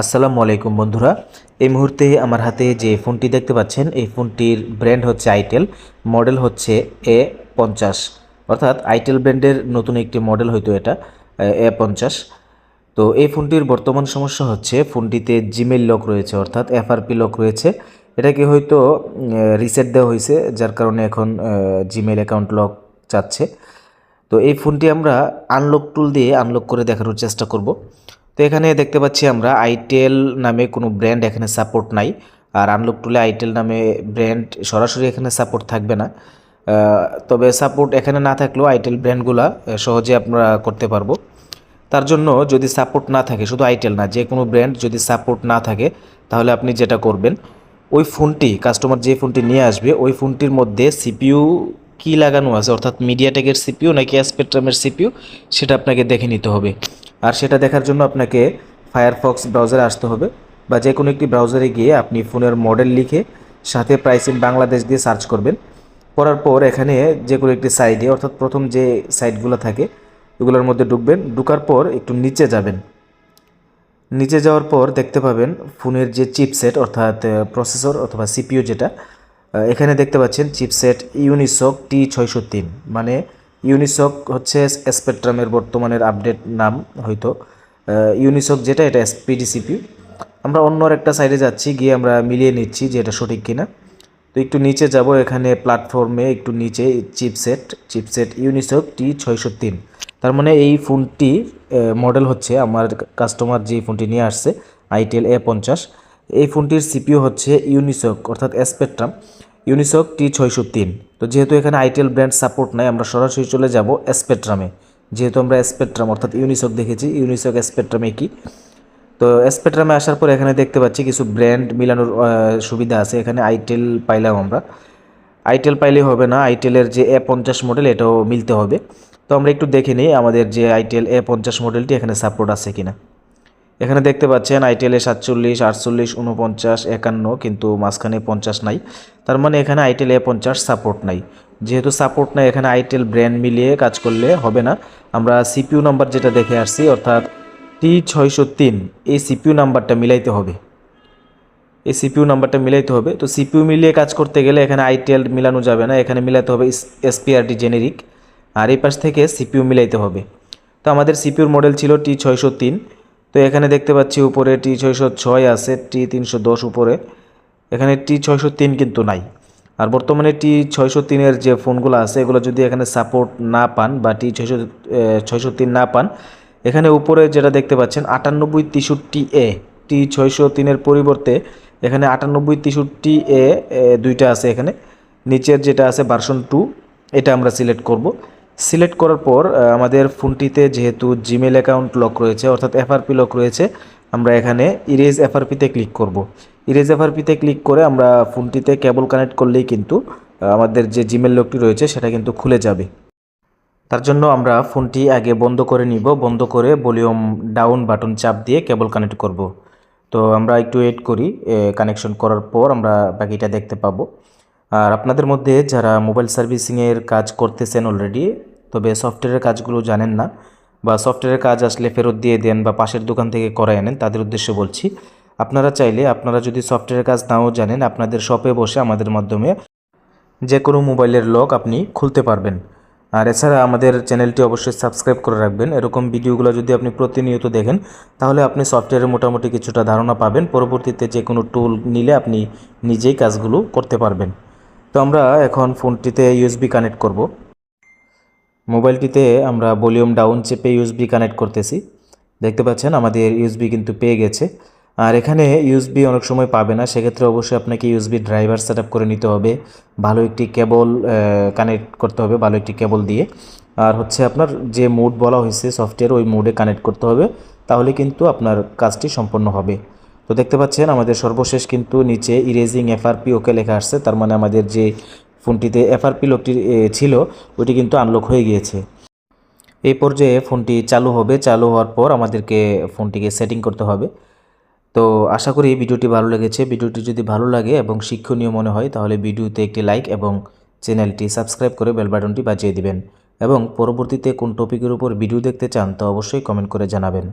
আসসালামু আলাইকুম বন্ধুরা। এই মুহূর্তে আমার হাতে যে ফোনটি দেখতে পাচ্ছেন, এই ফোনটির ব্র্যান্ড হচ্ছে আইটেল, মডেল হচ্ছে এ পঞ্চাশ। অর্থাৎ আইটেল ব্র্যান্ডের নতুন একটি মডেল হয়তো এটা, এ পঞ্চাশ। তো এই ফোনটির বর্তমান সমস্যা হচ্ছে, ফোনটিতে জিমেল লক রয়েছে, অর্থাৎ এফআরপি লক রয়েছে। এটাকে হয়তো রিসেট দেওয়া হয়েছে, যার কারণে এখন জিমেল অ্যাকাউন্ট লক চাচ্ছে। তো এই ফোনটি আমরা আনলক টুল দিয়ে আনলক করে দেখানোর চেষ্টা করব। তো এখানে দেখতে পাচ্ছি আমরা আইটেল নামে কোনো ব্র্যান্ড এখানে সাপোর্ট নাই। আর আনলক টুলে আইটেল নামে ব্র্যান্ড সরাসরি এখানে সাপোর্ট থাকবে না। তবে সাপোর্ট এখানে না থাকলেও আইটেল ব্র্যান্ডগুলা সহজে আমরা করতে পারব। তার জন্য যদি সাপোর্ট না থাকে, শুধু আইটেল না, যে কোনো ব্র্যান্ড যদি সাপোর্ট না থাকে, তাহলে আপনি যেটা করবেন, ওই ফোনটি কাস্টমার যে ফোনটি নিয়ে আসবে, ওই ফোনটির মধ্যে সিপিইউ কি লাগানো আছে? অর্থাৎ মিডিয়াটেকের সিপিইউ নাকি স্পেকট্রামের সিপিইউ সেটা আপনাকে দেখে নিতে হবে। আর সেটা দেখার জন্য আপনাকে ফায়ারফক্স ব্রাউজারে আসতে হবে বা যে কোনো একটি ব্রাউজারে গিয়ে আপনি ফোনের মডেল লিখে সাথে প্রাইস ইন বাংলাদেশ দিয়ে সার্চ করবেন। করার পর এখানে যে কোনো একটি সাইডে অর্থাৎ প্রথম যে সাইটগুলো থাকে, ওগুলোর মধ্যে ঢুকবেন। ঢুকার পর একটু নিচে যাবেন। নিচে যাওয়ার পর দেখতে পাবেন ফোনের যে চিপসেট অর্থাৎ প্রসেসর অথবা সিপিইউ যেটা এখানে দেখতে পাচ্ছেন চিপসেট ইউনিসক টি ছয়শো তিন। মানে ইউনিসক হচ্ছে স্পেকট্রামের বর্তমানের আপডেট নাম হয়তো। ইউনিসক যেটা, এটা এসপিডি সিপিইউ আমরা অন্য একটা সাইডে যাচ্ছি, গিয়ে আমরা মিলিয়ে নিচ্ছি যে এটা সঠিক কিনা। তো একটু নিচে যাব, এখানে প্ল্যাটফর্মে একটু নিচে চিপসেট চিপসেট ইউনিসক টি ছয়শো তিন। তার মানে এই ফোনটি মডেল হচ্ছে আমার কাস্টমার যে ফোনটি নিয়ে আসছে, আইটেল এ পঞ্চাশ। এই ফোনটির সিপিও হচ্ছে ইউনিসক, অর্থাৎ স্পেকট্রাম। ইউনিসক টি ছয়শো তিন তো যেহেতু এখানে আইটেল ব্র্যান্ড সাপোর্ট নাই, আমরা সরাসরি চলে যাব স্পেকট্রামে। যেহেতু আমরা স্পেকট্রাম, অর্থাৎ ইউনিসক দেখেছি ইউনিসক স্পেকট্রামে কি? তো স্পেকট্রামে আসার পর এখানে দেখতে পাচ্ছি কিছু ব্র্যান্ড মিলানোর সুবিধা আছে। এখানে আইটেল পাইলাম আমরা। আইটেল পাইলেই হবে না, আইটেলের যে এ পঞ্চাশ মডেল, এটাও মিলতে হবে। তো আমরা একটু দেখে নিই আমাদের যে আইটেল এ পঞ্চাশ মডেলটি এখানে সাপোর্ট আছে কিনা। এখানে দেখতে পাচ্ছেন আইটেলে সাতচল্লিশ, আটচল্লিশ উনপঞ্চাশ একান্ন, কিন্তু মাঝখানে পঞ্চাশ নাই। তার মানে এখানে আইটেল এ পঞ্চাশ সাপোর্ট নাই। যেহেতু সাপোর্ট নাই, এখানে আইটেল ব্র্যান্ড মিলিয়ে কাজ করলে হবে না। আমরা সিপিইউ নাম্বার যেটা দেখে আসছি, অর্থাৎ টি ছয়শো তিন, এই সিপিইউ নাম্বারটা মিলাইতে হবে। এই সিপিইউ নাম্বারটা মিলাইতে হবে। তো সিপিউ মিলিয়ে কাজ করতে গেলে এখানে আইটেল মিলানো যাবে না। এখানে মিলাতে হবে এসপিআরটি জেনেরিক আর এই পাশ থেকে সিপিইউ মিলাইতে হবে। তো আমাদের সিপিউর মডেল ছিল টি ছয়শো তিন। তো এখানে দেখতে পাচ্ছি উপরে টি ছয়শো ছয় আছে টি তিনশো দশ উপরে। এখানে টি ছয়শো তিন কিন্তু নাই। আর বর্তমানে টি ছয়শো তিনের যে ফোনগুলো আছে, এগুলো যদি এখানে সাপোর্ট না পান বা টি ছয়শো ছয়শো তিন না পান, এখানে উপরে যেটা দেখতে পাচ্ছেন আটানব্বই তেষট্টি এ টি ছয়শো তিনের পরিবর্তে এখানে আটানব্বই তেষট্টি এ দুইটা আছে এখানে। নিচের যেটা আছে ভার্সন টু এটা আমরা সিলেক্ট করব। সিলেক্ট করার পর আমাদের ফোনটিতে যেহেতু জিমেল অ্যাকাউন্ট লক রয়েছে, অর্থাৎ এফআরপি লক রয়েছে, আমরা এখানে ইরেজ এফআরপিতে ক্লিক করব। ইরেজ এফআরপিতে ক্লিক করে আমরা ফোনটিতে কেবল কানেক্ট করলেই কিন্তু আমাদের যে জিমেল লকটি রয়েছে, সেটা কিন্তু খুলে যাবে। তার জন্য আমরা ফোনটি আগে বন্ধ করে নিব। বন্ধ করে ভলিউম ডাউন বাটন চাপ দিয়ে কেবল কানেক্ট করব। তো আমরা একটু ওয়েট করি কানেকশন করার পর আমরা বাকিটা দেখতে পাবো। আর আপনাদের মধ্যে যারা মোবাইল সার্ভিসিংয়ের কাজ করতেছেন অলরেডি তবে সফটওয়্যারের কাজগুলো জানেন না বা সফটওয়্যারের কাজ আসলে ফেরত দিয়ে দেন বা পাশের দোকান থেকে করায় আনেন, তাদের উদ্দেশ্যে বলছি, আপনারা চাইলে আপনারা যদি সফটওয়্যারের কাজ নাও জানেন, আপনাদের শপে বসে আমাদের মাধ্যমে যে কোনো মোবাইলের লক আপনি খুলতে পারবেন। আর এছাড়া আমাদের চ্যানেলটি অবশ্যই সাবস্ক্রাইব করে রাখবেন। এরকম ভিডিওগুলো যদি আপনি প্রতিনিয়ত দেখেন, তাহলে আপনি সফটওয়্যারের মোটামুটি কিছুটা ধারণা পাবেন। পরবর্তীতে যে কোনো টুল নিলে আপনি নিজেই কাজগুলো করতে পারবেন। তো আমরা এখন ফোনটিতে ইউএসবি কানেক্ট করব। মোবাইলটিতে আমরা ভলিউম ডাউন চেপে ইউএসবি কানেক্ট করতেছি। দেখতে পাচ্ছেন, আমাদের ইউএসবি কিন্তু পেয়ে গেছে। আর এখানে ইউএসবি অনেক সময় পাবে না, সেক্ষেত্রে অবশ্যই আপনাকে ইউএসবি ড্রাইভার সেট করে নিতে হবে। ভালো একটি কেবল কানেক্ট করতে হবে, ভালো একটি কেবল দিয়ে। আর হচ্ছে আপনার যে মোড বলা হয়েছে সফটওয়্যার ওই মোডে কানেক্ট করতে হবে। তাহলে কিন্তু আপনার কাজটি সম্পন্ন হবে। তো দেখতে পাচ্ছেন, আমাদের সর্বশেষ কিন্তু নিচে ইরেজিং এফআরপি ওকে লেখা আসছে। তার মানে আমাদের যে ফোনটিতে এফআরপি লোকটি ছিল, ওইটি কিন্তু আনলক হয়ে গিয়েছে। এই পর্যায়ে ফোনটি চালু হবে। চালু হওয়ার পর আমাদেরকে ফোনটিকে সেটিং করতে হবে। তো আশা করি ভিডিওটি ভালো লেগেছে। ভিডিওটি যদি ভালো লাগে এবং শিক্ষণীয় মনে হয়, তাহলে ভিডিওতে একটি লাইক এবং চ্যানেলটি সাবস্ক্রাইব করে বেল বাটনটি বাজিয়ে দিবেন। এবং পরবর্তীতে কোন টপিকের উপর ভিডিও দেখতে চান, তা অবশ্যই কমেন্ট করে জানাবেন।